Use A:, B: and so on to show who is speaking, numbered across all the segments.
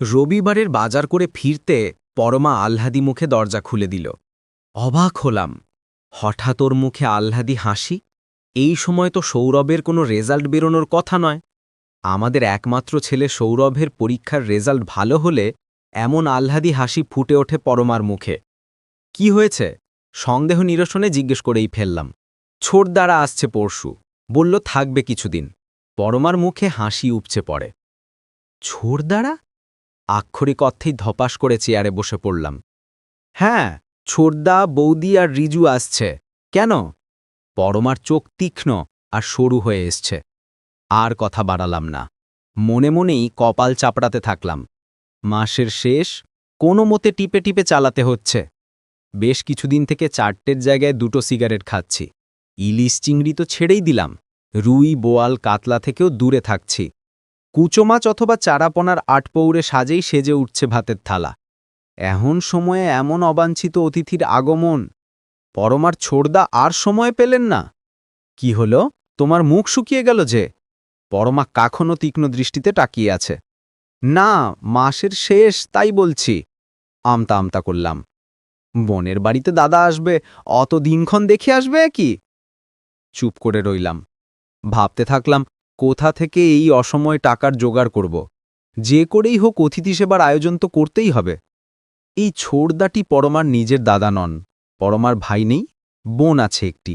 A: রবিবারের বাজার করে ফিরতে পরমা আহ্লাদি মুখে দরজা খুলে দিল। অবাক হলাম, হঠাৎ ওর মুখে আহ্লাদি হাসি? এই সময় তো সৌরভের কোনো রেজাল্ট বেরোনোর কথা নয়। আমাদের একমাত্র ছেলে সৌরভের পরীক্ষার রেজাল্ট ভালো হলে এমন আহ্লাদি হাসি ফুটে ওঠে পরমার মুখে। কি হয়েছে? সন্দেহ নিরসনে জিজ্ঞেস করেই ফেললাম। ছোট দ্বারা আসছে পরশু, বলল, থাকবে কিছুদিন। পরমার মুখে হাসি উপচে পড়ে। ছোড় দ্বারা? আক্ষরিক অর্থেই ধপাস করে চেয়ারে বসে পড়লাম। হ্যাঁ ছোড়দা বৌদি আর রিজু আসছে। কেন? পরমার চোখ তীক্ষ্ণ আর সরু হয়ে এসছে। আর কথা বাড়ালাম না। মনে মনেই কপাল চাপড়াতে থাকলাম। মাসের শেষ কোনো মতে টিপে টিপে চালাতে হচ্ছে। বেশ কিছুদিন থেকে চারটের জায়গায় দুটো সিগারেট খাচ্ছি। ইলিশ চিংড়ি তো ছেড়েই দিলাম। রুই বোয়াল কাতলা থেকেও দূরে থাকছি। কুচো মাছ অথবা চারাপনার আটপৌরে সাজেই সেজে উঠছে ভাতের থালা। এমন সময়ে এমন অবাঞ্ছিত অতিথির আগমন। পরমার ছোড়দা আর সময় পেলেন না। কি হল? তোমার মুখ শুকিয়ে গেল যে? পরমা কাখনও তীক্ষ্ণ দৃষ্টিতে তাকিয়ে আছে। না, মাসের শেষ, তাই বলছি। আমতা আমতা করলাম। বোনের বাড়িতে দাদা আসবে, অত দিনক্ষণ দেখে আসবে কি? চুপ করে রইলাম। ভাবতে থাকলাম কোথা থেকে এই অসময়ে টাকার জোগাড় করব? যে করেই হোক অতিথি সেবার আয়োজন তো করতেই হবে। এই ছোড়দাটি পরমার নিজের দাদা নন, পরমার ভাই নেই, বোন আছে একটি।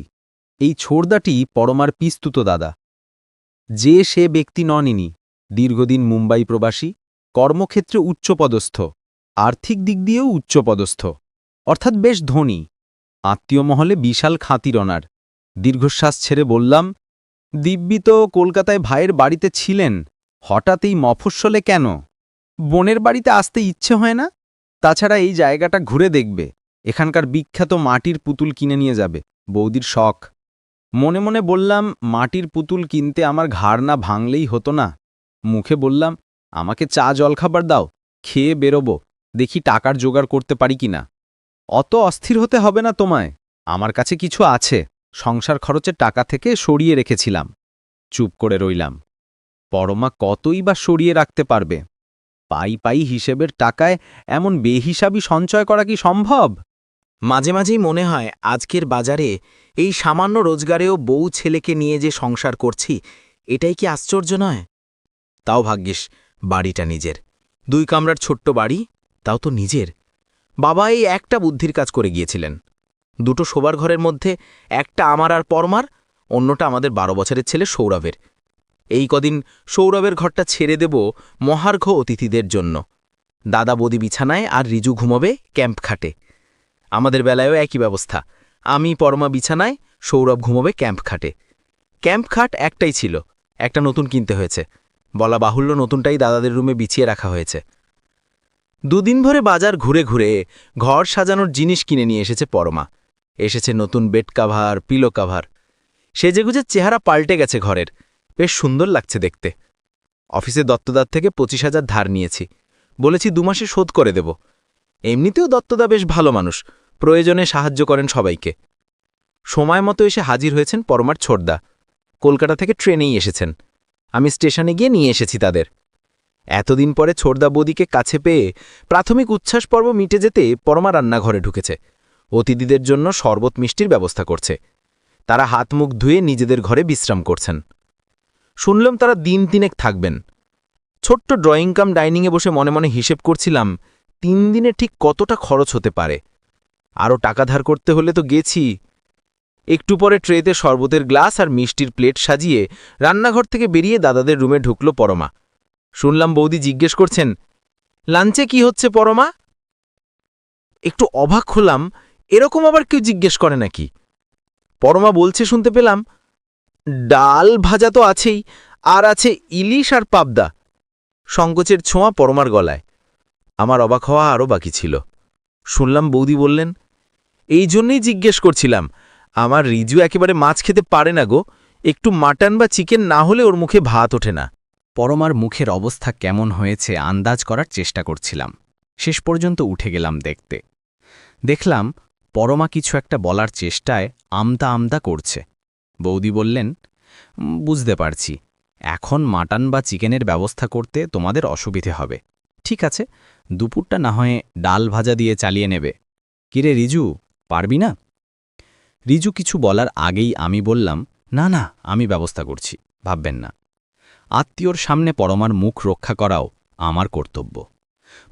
A: এই ছোড়দাটি পরমার পিস্তুত দাদা। যে সে ব্যক্তি ননিনি দীর্ঘদিন মুম্বাই প্রবাসী, কর্মক্ষেত্রে উচ্চপদস্থ, আর্থিক দিক দিয়েও উচ্চপদস্থ, অর্থাৎ বেশ ধনী। আত্মীয় মহলে বিশাল খাতিরনার দীর্ঘশ্বাস ছেড়ে বললাম দিব্যি তো কলকাতায় ভাইয়ের বাড়িতে ছিলেন হঠাৎ এই মফস্বলে কেন? বোনের বাড়িতে আসতে ইচ্ছে হয় না? তাছাড়া এই জায়গাটা ঘুরে দেখবে, এখানকার বিখ্যাত মাটির পুতুল কিনে নিয়ে যাবে, বৌদির শখ। মনে মনে বললাম, মাটির পুতুল কিনতে আমার ঘাড় না ভাঙলেই হতো না। মুখে বললাম, আমাকে চা জলখাবার দাও, খেয়ে বেরোবো, দেখি টাকার জোগাড় করতে পারি কিনা। অত অস্থির হতে হবে না তোমায়, আমার কাছে কিছু আছে। সংসার খরচের টাকা থেকে সরিয়ে রেখেছিলাম। চুপ করে রইলাম। পরমা কতই বা সরিয়ে রাখতে পারবে? পাই পাই হিসেবের টাকায় এমন বেহিসাবি সঞ্চয় করা কি সম্ভব?
B: মাঝে মাঝেই মনে হয় আজকের বাজারে এই সামান্য রোজগারেও বউ ছেলেকে নিয়ে যে সংসার করছি, এটাই কি আশ্চর্য নয়? তাও ভাগ্যিস, বাড়িটা নিজের। দুই কামরার ছোট্ট বাড়ি, তাও তো নিজের। বাবা এই একটা বুদ্ধির কাজ করে গিয়েছিলেন। দুটো শোবার ঘরের মধ্যে, একটা আমার আর পরমার, অন্যটা আমাদের বারো বছরের ছেলে সৌরভের। এই কদিন সৌরভের ঘরটা ছেড়ে দেব মহার্ঘ অতিথিদের জন্য। দাদা বদি বিছানায় আর রিজু ঘুমোবে ক্যাম্প খাটে। আমাদের বেলায়ও একই ব্যবস্থা। আমি, পরমা বিছানায়, সৌরভ ঘুমোবে ক্যাম্প খাটে। ক্যাম্প খাট একটাই ছিল, একটা নতুন কিনতে হয়েছে। বলা বাহুল্য নতুনটাই দাদাদের রুমে বিছিয়ে রাখা হয়েছে। দুদিন ভরে বাজার ঘুরে ঘুরে ঘর সাজানোর জিনিস কিনে নিয়ে এসেছে পরমা। এসেছে নতুন বেড কাভার পিলো কাভার সেজেগুজের চেহারা পাল্টে গেছে ঘরের। বেশ সুন্দর লাগছে দেখতে। অফিসে দত্তদার থেকে পঁচিশ হাজার ধার নিয়েছি। বলেছি দুমাসে শোধ করে দেব। এমনিতেও দত্তদা বেশ ভালো মানুষ। প্রয়োজনে সাহায্য করেন সবাইকে। সময় মতো এসে হাজির হয়েছেন পরমার ছোটদা। কলকাতা থেকে ট্রেনেই এসেছেন। আমি স্টেশনে গিয়ে নিয়ে এসেছি তাদের। এতদিন পরে ছোটদা বদিকে কাছে পেয়ে প্রাথমিক উচ্ছ্বাস পর্ব মিটে যেতে পরমা রান্নাঘরে ঢুকেছে। অতিথিদের জন্য শরবত মিষ্টির ব্যবস্থা করছে। তারা হাত মুখ ধুয়ে নিজেদের ঘরে বিশ্রাম করছেন। শুনলাম তারা দিন তিনেক থাকবেন। ছোট্ট ড্রয়িং কাম ডাইনিংয়ে বসে মনে মনে হিসেব করছিলাম, তিন দিনে ঠিক কতটা খরচ হতে পারে? আরও টাকা ধার করতে হলে তো গেছি। একটু পরে ট্রেতে শরবতের গ্লাস আর মিষ্টির প্লেট সাজিয়ে রান্নাঘর থেকে বেরিয়ে দাদাদের রুমে ঢুকল পরমা। শুনলাম বৌদি জিজ্ঞেস করছেন, লাঞ্চে কি হচ্ছে পরমা? একটু অবাক হলাম এরকম আবার কেউ জিজ্ঞেস করে নাকি? পরমা বলছে শুনতে পেলাম, ডাল ভাজা তো আছেই, আর আছে ইলিশ আর পাবদা। সংকোচের ছোঁয়া পরমার গলায়। আমার অবাক হওয়া আরও বাকি ছিল। শুনলাম বৌদি বললেন, এই জন্যই জিজ্ঞেস করছিলাম, আমার রিজু একেবারে মাছ খেতে পারে না গো, একটু মাটন বা চিকেন না হলে ওর মুখে ভাত ওঠে না।
A: পরমার মুখের অবস্থা কেমন হয়েছে আন্দাজ করার চেষ্টা করছিলাম। শেষ পর্যন্ত উঠে গেলাম দেখতে। দেখলাম পরমা কিছু একটা বলার চেষ্টায় আমদা আমদা করছে। বৌদি বললেন বুঝতে পারছি। এখন মাটন বা চিকেনের ব্যবস্থা করতে তোমাদের অসুবিধে হবে।
C: ঠিক আছে, দুপুরটা না হয় ডাল ভাজা দিয়ে চালিয়ে নেবে। কিরে রিজু, পারবি না? রিজু কিছু বলার আগেই আমি বললাম, না না, আমি ব্যবস্থা করছি, ভাববেন না। আত্মীয়র সামনে পরমার মুখ রক্ষা করাও আমার কর্তব্য।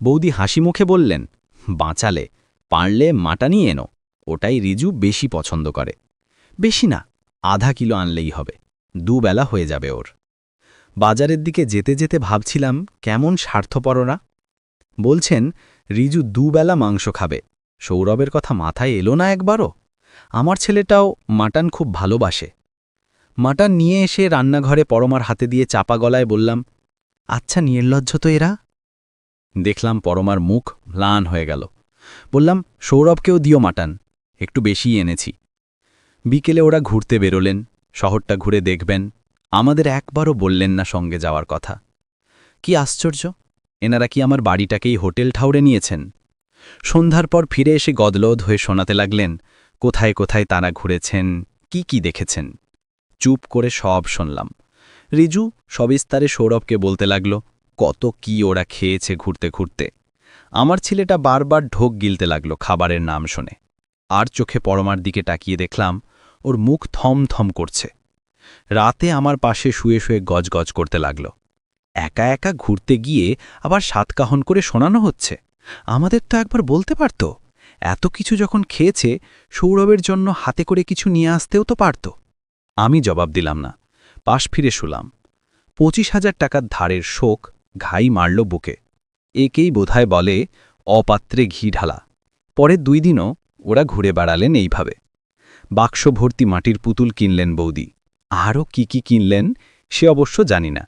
C: বৌদি হাসি মুখে বললেন, বাঁচালে পারলে মাটা নিয়ে এনো। ওটাই রিজু বেশি পছন্দ করে। বেশি না, আধা কিলো আনলেই হবে। দুবেলা হয়ে যাবে ওর। বাজারের দিকে যেতে যেতে ভাবছিলাম, কেমন স্বার্থপররা বলছেন, রিজু দুবেলা মাংস খাবে। সৌরভের কথা মাথায় এলো না একবারও? আমার ছেলেটাও মাটন খুব ভালোবাসে। মাটন নিয়ে এসে রান্নাঘরে পরমার হাতে দিয়ে চাপা গলায় বললাম আচ্ছা নির্লজ্জ তো এরা? দেখলাম পরমার মুখ ম্লান হয়ে গেল। বললাম, সৌরভকেও দিও মাটান, একটু বেশিই এনেছি। বিকেলে ওরা ঘুরতে বেরোলেন, শহরটা ঘুরে দেখবেন, আমাদের একবারও বললেন না সঙ্গে যাওয়ার কথা। কি আশ্চর্য, এনারা কি আমার বাড়িটাকেই হোটেল ঠাউরে নিয়েছেন? সন্ধ্যার পর ফিরে এসে গদলদ হয়ে শোনাতে লাগলেন, কোথায় কোথায় তারা ঘুরেছেন, কি কি দেখেছেন? চুপ করে সব শুনলাম। রিজু সবিস্তারে সৌরভকে বলতে লাগল, কত কি ওরা খেয়েছে ঘুরতে ঘুরতে। আমার ছেলেটা বারবার ঢোক গিলতে লাগল খাবারের নাম শুনে। আর চোখে পরমার দিকে তাকিয়ে দেখলাম, ওর মুখ থম থম করছে। রাতে আমার পাশে শুয়ে শুয়ে গজগজ করতে লাগল। একা একা ঘুরতে গিয়ে আবার সাতকাহন করে শোনানো হচ্ছে? আমাদের তো একবার বলতে পারত। এত কিছু যখন খেয়েছে, সৌরভের জন্য হাতে করে কিছু নিয়ে আসতেও তো পারত। আমি জবাব দিলাম না। পাশ ফিরে শুলাম। পঁচিশ হাজার টাকার ধারের শোক ঘাই মারল বুকে। একেই বোধহয় বলে অপাত্রে ঘি ঢালা। পরের দুই দিনও ওরা ঘুরে বেড়ালেন এইভাবে। বাক্স ভর্তি মাটির পুতুল কিনলেন বৌদি। আরও কি কি কিনলেন সে অবশ্য জানি না।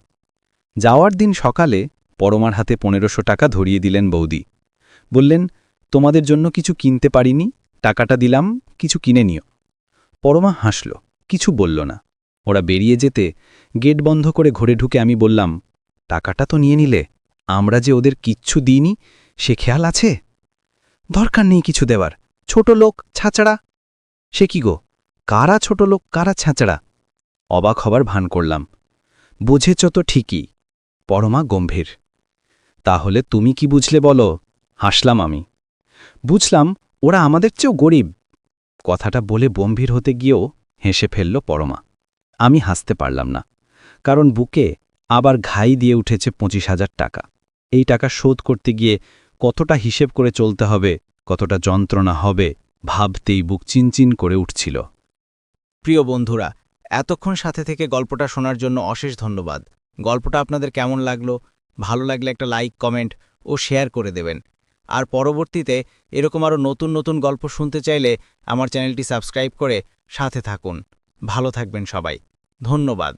C: যাওয়ার দিন সকালে পরমার হাতে পনেরোশো টাকা ধরিয়ে দিলেন বৌদি। বললেন, তোমাদের জন্য কিছু কিনতে পারিনি, টাকাটা দিলাম, কিছু কিনে নিও। পরমা হাসল, কিছু বলল না। ওরা বেরিয়ে যেতে গেট বন্ধ করে ঘরে ঢুকে আমি বললাম, টাকাটা তো নিয়ে নিলে আমরা যে ওদের কিচ্ছু দিইনি, সে খেয়াল আছে? দরকার নেই কিছু দেওয়ার ছোট লোক ছাঁচড়া। সে কি গো? কারা ছোট লোক, কারা ছাঁচড়া? অবাক হবার ভান করলাম। বুঝেছ তো ঠিকই, পরমা গম্ভীর। তাহলে তুমি কি বুঝলে বলো? হাসলাম আমি। বুঝলাম, ওরা আমাদের চেয়েও গরিব। কথাটা বলে গম্ভীর হতে গিয়েও হেসে ফেলল পরমা। আমি হাসতে পারলাম না, কারণ বুকে আবার ঘাই দিয়ে উঠেছে পঁচিশ হাজার টাকা। এই টাকা শোধ করতে গিয়ে কতটা হিসেব করে চলতে হবে, কতটা যন্ত্রণা হবে ভাবতেই বুক চিনচিন করে উঠছিল।
B: প্রিয় বন্ধুরা, এতক্ষণ সাথে থেকে গল্পটা শোনার জন্য অশেষ ধন্যবাদ। গল্পটা আপনাদের কেমন লাগল? ভালো লাগলে একটা লাইক, কমেন্ট ও শেয়ার করে দেবেন। আর পরবর্তীতে এরকম আরও নতুন নতুন গল্প শুনতে চাইলে আমার চ্যানেলটি সাবস্ক্রাইব করে সাথে থাকুন। ভালো থাকবেন সবাই। ধন্যবাদ।